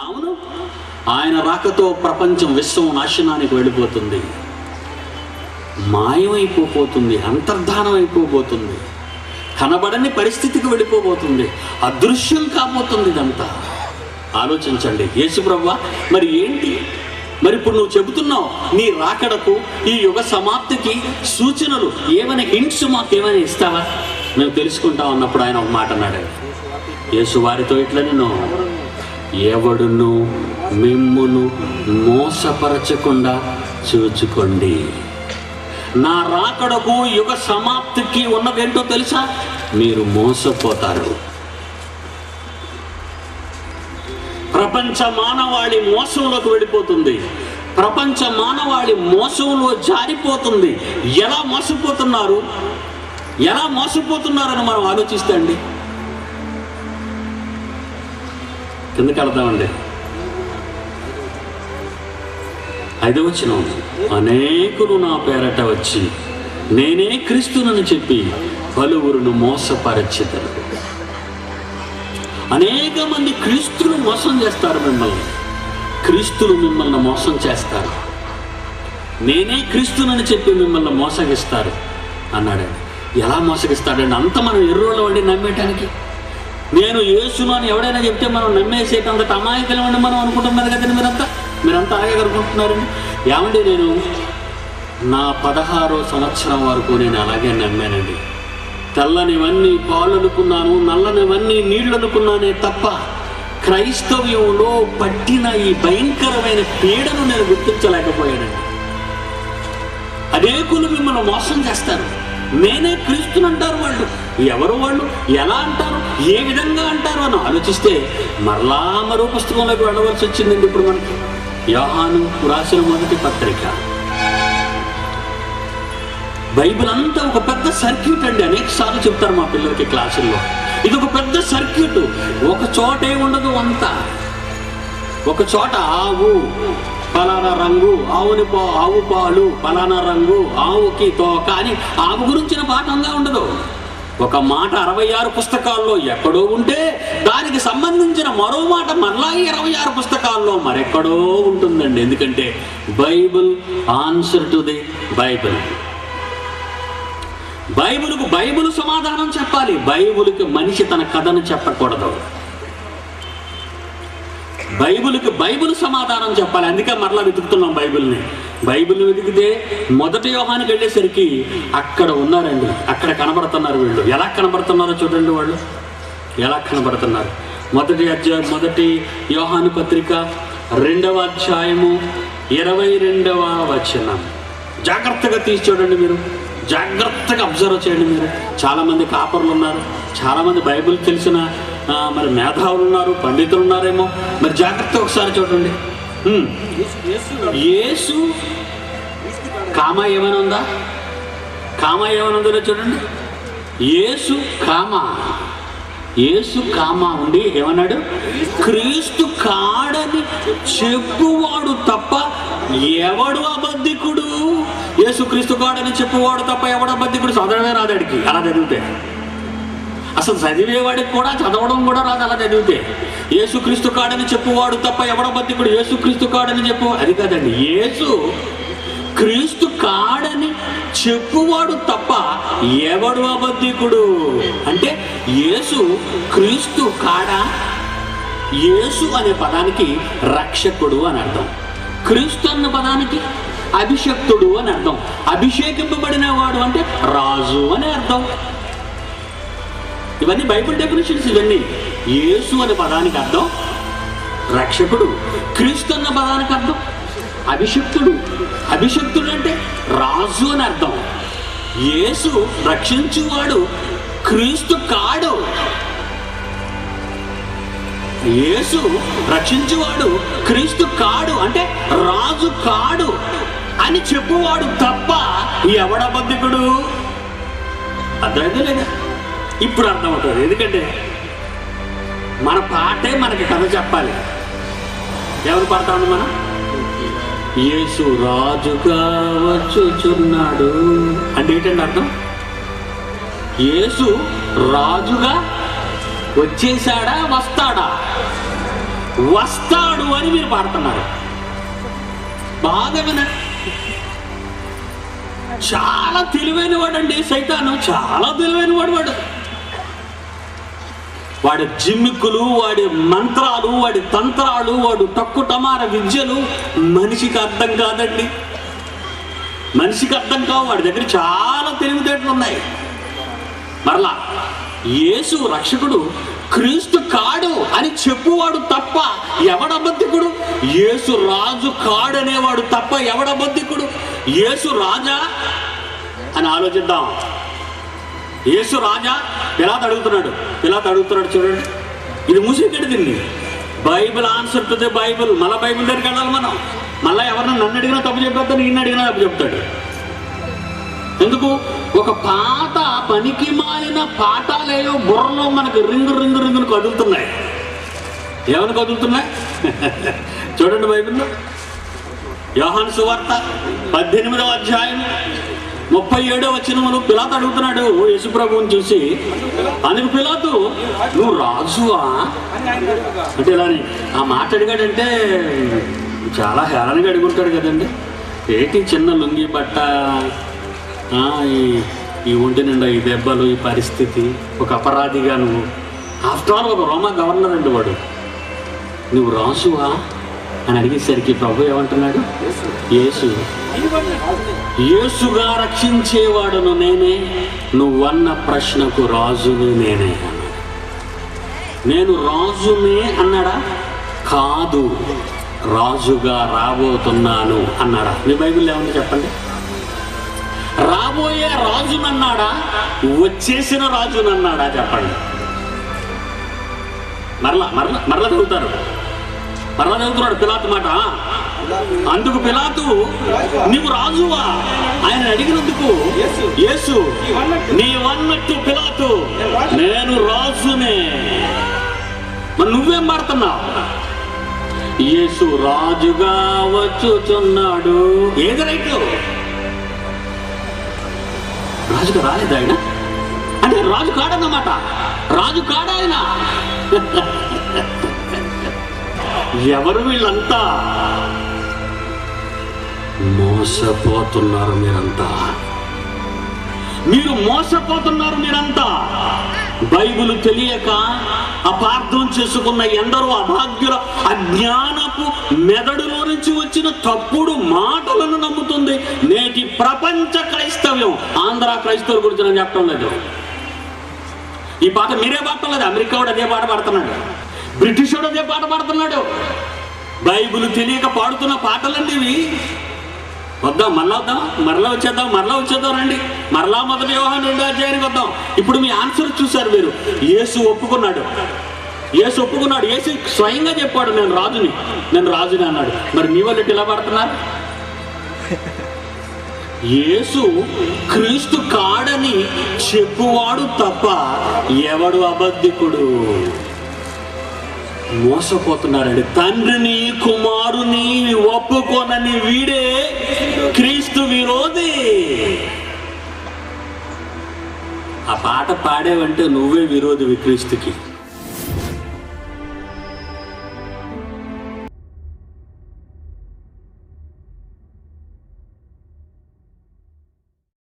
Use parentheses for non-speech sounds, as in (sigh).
అవును. ఆయన రాకతో ప్రపంచం విశ్వం నాశనానికి వెళ్ళిపోతుంది. మాయమైపోబోతుంది అంతర్ధానం అయిపోబోతుంది. కనబడని పరిస్థితికి వెళ్ళిపోబోతుంది అదృశ్యం కాబోతుంది ఇదంతా. ఆలోచించండి యేసుప్రవ్వ మరి ఏంటి? మరి ఇప్పుడు నువ్వు చెబుతున్నావు నీ రాకడకు ఈ యుగ సమాప్తికి సూచనలు ఏమైనా హింట్స్ మాకు ఏమైనా ఇస్తావా? మేము తెలుసుకుంటాం అన్నప్పుడు ఆయన ఒక మాట అన్నాడు యేసు వారితో ఇట్లా నేను ఎవడును మిమ్మును మోసపరచకుండా చూచుకోండి. నా రాకడకు యుగ సమాప్తికి ఉన్నదేంటో తెలుసా? మీరు మోసపోతారు. ప్రపంచ మానవాళి మోసంలోకి వెళ్ళిపోతుంది. ప్రపంచ మానవాళి మోసంలో జారిపోతుంది. ఎలా మోసపోతున్నారు? ఎలా మోసపోతున్నారని మనం ఆలోచిస్తే కిందకి వెళ్దామండి. ఐదవ వచ్చిన అనేకులు నా పేరట వచ్చి నేనే క్రీస్తునని చెప్పి పలువురును మోసపరచెదరు అనేక మంది క్రీస్తులు మోసం చేస్తారు మిమ్మల్ని. క్రీస్తులు మిమ్మల్ని మోసం చేస్తారు. నేనే క్రీస్తునని చెప్పి మిమ్మల్ని మోసగిస్తారు. అన్నాడు ఎలా మోసగిస్తాడండి? అంత మనం ఎర్రోళ్ళు వాడి నమ్మేటానికి. నేను యేసును అని ఎవడైనా చెప్తే మనం నమ్మేసేటంత అమాయకులమండి మనం అనుకుంటున్నారు కదండి మీరంతా? మీరంతా అలాగే అనుకుంటున్నారండి ఏమండి నేను నా పదహారో సంవత్సరం వరకు నేను అలాగే నమ్మానండి. తెల్లనివన్నీ పాలు అనుకున్నాను నల్లనివన్నీ నీళ్ళు అనుకున్నానే తప్ప క్రైస్తవ్యంలో పట్టిన ఈ భయంకరమైన పీడను నేను గుర్తించలేకపోయానండి. అనేకులు మిమ్మల్ని మోసం చేస్తారు. నేనే క్రీస్తుని అంటారు వాళ్ళు. ఎవరు వాళ్ళు? ఎలా అంటారు? ఏ విధంగా అంటారు? అని ఆలోచిస్తే మరలా మరో పుస్తకంలోకి వెళ్ళవలసి వచ్చిందండి ఇప్పుడు మనకి. యోహాను రాసిన మొదటి పత్రిక. బైబిల్ అంతా ఒక పెద్ద సర్క్యూట్ అండి. అనేక సార్లు చెప్తారు మా పిల్లలకి క్లాసుల్లో. ఇది ఒక పెద్ద సర్క్యూట్. ఒక చోటే ఉండదు అంతా. ఒక చోట ఆవు పలానా రంగు ఆవుని పా ఆవు పాలు పలానా రంగు ఆవుకి తోక అని ఆవు గురించిన పాఠంగా ఉండదు. ఒక మాట అరవై ఆరు పుస్తకాల్లో ఎక్కడో ఉంటే దానికి సంబంధించిన మరో మాట మరలా ఈ ఇరవై ఆరు పుస్తకాల్లో మరెక్కడో ఉంటుందండి. ఎందుకంటే Bible answer to the Bible. బైబుల్కు Bible సమాధానం చెప్పాలి. బైబుల్కి మనిషి తన కథను చెప్పకూడదు. బైబిల్కి బైబిల్ సమాధానం చెప్పాలి. అందుకే మరలా వెతుకుతున్నాం బైబిల్ని. బైబిల్ని వెతికితే మొదటి వ్యూహానికి వెళ్ళేసరికి అక్కడ ఉన్నారండి. అక్కడ కనబడుతున్నారు వీళ్ళు. ఎలా కనబడుతున్నారో చూడండి వాళ్ళు. ఎలా కనబడుతున్నారు? మొదటి అధ్యాయం మొదటి యోహాను పత్రిక రెండవ అధ్యాయము ఇరవై రెండవ వచనం. జాగ్రత్తగా తీసి చూడండి మీరు. జాగ్రత్తగా అబ్జర్వ్ చేయండి మీరు. చాలామంది కాపర్లు ఉన్నారు. చాలామంది బైబిల్ తెలిసిన మరి మేధావులు ఉన్నారు పండితులు ఉన్నారేమో మరి జాగ్రత్త ఒకసారి చూడండి. యేసు కామ ఏమైనా ఉందా? కామ ఏమైనా ఉందో చూడండి. యేసు కామ. యేసు కామ ఉండి ఏమన్నాడు? క్రీస్తు కాడని చెప్పువాడు తప్ప ఎవడు అబద్ధికుడు? యేసు క్రీస్తు కాడని చెప్పువాడు తప్ప ఎవడు అబద్ధికుడు? చదవడమే రాదాడికి. అలా చదివితే. అసలు చదివేవాడికి కూడా చదవడం కూడా రాదు అలా చదివితే. ఏసుక్రీస్తు కాడని చెప్పువాడు తప్ప ఎవడ బతికుడు ఏసుక్రీస్తు కాడని చెప్పు? అది కాదండి. ఏసు క్రీస్తు కాడని చెప్పువాడు తప్ప ఎవడు అబద్ధికుడు? అంటే యేసు క్రీస్తు కాడా? యేసు అనే పదానికి రక్షకుడు అని అర్థం. క్రీస్తు అన్న పదానికి అభిషక్తుడు అని అర్థం. అభిషేకింపబడిన వాడు అంటే రాజు అని అర్థం. ఇవన్నీ బైబుల్ డెఫినేషన్స్ ఇవన్నీ. యేసు అనే పదానికి అర్థం రక్షకుడు క్రీస్తు అన్న పదానికి అర్థం అభిషక్తుడు. అభిషక్తుడు అంటే రాజు అని అర్థం. యేసు రక్షించువాడు క్రీస్తు కాడు. యేసు రక్షించువాడు క్రీస్తు కాడు అంటే రాజు కాడు అని చెప్పువాడు తప్ప ఎవడబద్ధికుడు అర్థమైందా లేదా? ఇప్పుడు అర్థమవుతుంది. ఎందుకంటే మన పాటే మనకి కథ చెప్పాలి. ఎవరు పడతాము మనం? యేసు రాజుగా వచ్చుచున్నాడు అంటే ఏంటండి అర్థం? యేసు రాజుగా వచ్చేసాడా వస్తాడా? వస్తాడు అని మీరు పాడుతున్నారు. బాగా చాలా తెలివైన వాడండి సైతాను. చాలా తెలివైన వాడు వాడు. వాడి జిమ్మిక్కులు వాడి మంత్రాలు వాడి తంత్రాలు వాడు టక్కుటమార విద్యలు మనిషికి అర్థం కాదండి. మనిషికి అర్థం కావు వాడి దగ్గర చాలా తెలివితేటలు ఉన్నాయి. మరలా యేసు రక్షకుడు క్రీస్తు కాడు అని చెప్పువాడు తప్ప ఎవడబద్ధికుడు? యేసు రాజు కాడనేవాడు తప్ప ఎవడబద్ధికుడు? యేసు రాజా అని ఆలోచిద్దాం. యేసు రాజా ఎలా తడుగుతున్నాడు? ఎలా తడుగుతున్నాడు చూడండి. ఇది మూసేకెడు దీన్ని. Bible answer to the Bible. మళ్ళీ బైబిల్ దగ్గరికి వెళ్ళాలి మనం. మళ్ళీ ఎవరన్నా నన్ను అడిగినా తప్పు చెప్పేస్తాను నిన్ను అడిగినా తప్పు చెప్తాడు. ఎందుకు? ఒక పాత పనికి మాలిన పాఠాలేయో బుర్రలో మనకు రింగు రింగు రింగును కదులుతున్నాయి. ఏమని కదులుతున్నాయి? (laughs) చూడండి బైబిల్లో. యోహాన్ సువార్త పద్దెనిమిదవ అధ్యాయం. ముప్పై ఏడో వచనములు పిలాత్ అడుగుతున్నాడు. యేసుప్రభువుని చూసి అందుకు పిలాతు నువ్వు రాజువా? అంటే ఇలా ఆ మాట అడిగాడంటే చాలా హేళనగా అడుగుంటాడు కదండి. ఏంటి చిన్న లుంగి బట్ట? ఆ, ఈ ఈ ఒంటి నిండా ఈ దెబ్బలు ఈ పరిస్థితి ఒక అపరాధిగా నువ్వు. ఆఫ్టర్ ఆల్ ఒక రోమా గవర్నర్ అండి వాడు. నువ్వు రాజువా? అని అడిగేసరికి ప్రభు ఏమంటున్నాడు? యేసు. యేసుగా రక్షించేవాడును నేనే నువ్వన్న ప్రశ్నకు రాజును నేనే నేను రాజునే అన్నాడా? కాదు రాజుగా రాబోతున్నాను అన్నాడా. మీ బైబిల్ ఏమన్నా చెప్పండి? రాబోయే రాజునన్నాడా? వచ్చేసిన రాజునన్నాడా చెప్పండి. మరలా మరలా మరలా చదువుతారు. మరలా పిలాత్ పిలాతు మాట. అందుకు పిలాతు నీవు రాజువా? ఆయన అడిగినందుకు యేసు నీవన్నట్టు పిలాతు నేను రాజునే. మరి నువ్వేం మాడుతున్నావు? యేసు రాజుగా వచ్చుచున్నాడు. ఏది రైట్ రాజుగా రాలేదు ఆయన? అంటే రాజు కాడన్నమాట. రాజు కాడాయన ఎవరు వీళ్ళంతా? మోసపోతున్నారు మీరంతా. మీరు మోసపోతున్నారు మీరంతా. బైబిల్ తెలియక అపార్థం చేసుకున్న ఎందరో అభాగ్యుల అజ్ఞానపు మెదడులో నుంచి వచ్చిన తప్పుడు మాటలను నమ్ముతుంది నేటి ప్రపంచ క్రైస్తవ్యం. ఆంధ్ర క్రైస్తవుల గురించి నేను చెప్పడం లేదు. ఈ పాట మీరే పాడటం లేదు అమెరికా కూడా అదే పాట పాడుతున్నాడు. బ్రిటిష్ వాడు అదే పాట పాడుతున్నాడు. బైబుల్ తెలియక పాడుతున్న పాటలండి ఇవి. వద్దాం మరలా వద్దాం మరలా వచ్చేద్దాం మరలా వచ్చేద్దాం రండి. మరలా మొదటి వ్యవహారం రెండో అధ్యాయానికి వద్దాం. ఇప్పుడు మీ ఆన్సర్ చూశారు మీరు. యేసు ఒప్పుకున్నాడు. యేసు ఒప్పుకున్నాడు. యేసు స్వయంగా చెప్పాడు నేను రాజుని నేను రాజుని అన్నాడు. మరి మీ వాళ్ళు ఇలా పడుతున్నారు? యేసు క్రీస్తు కాడని చెప్పువాడు తప్ప ఎవడు అబద్ధికుడు? మోసపోతున్నారండి తండ్రిని కుమారుని ఒప్పుకోనని వీడే క్రీస్తు విరోధి. ఆ పాట పాడేవంటే నువ్వే విరోధివి క్రీస్తుకి.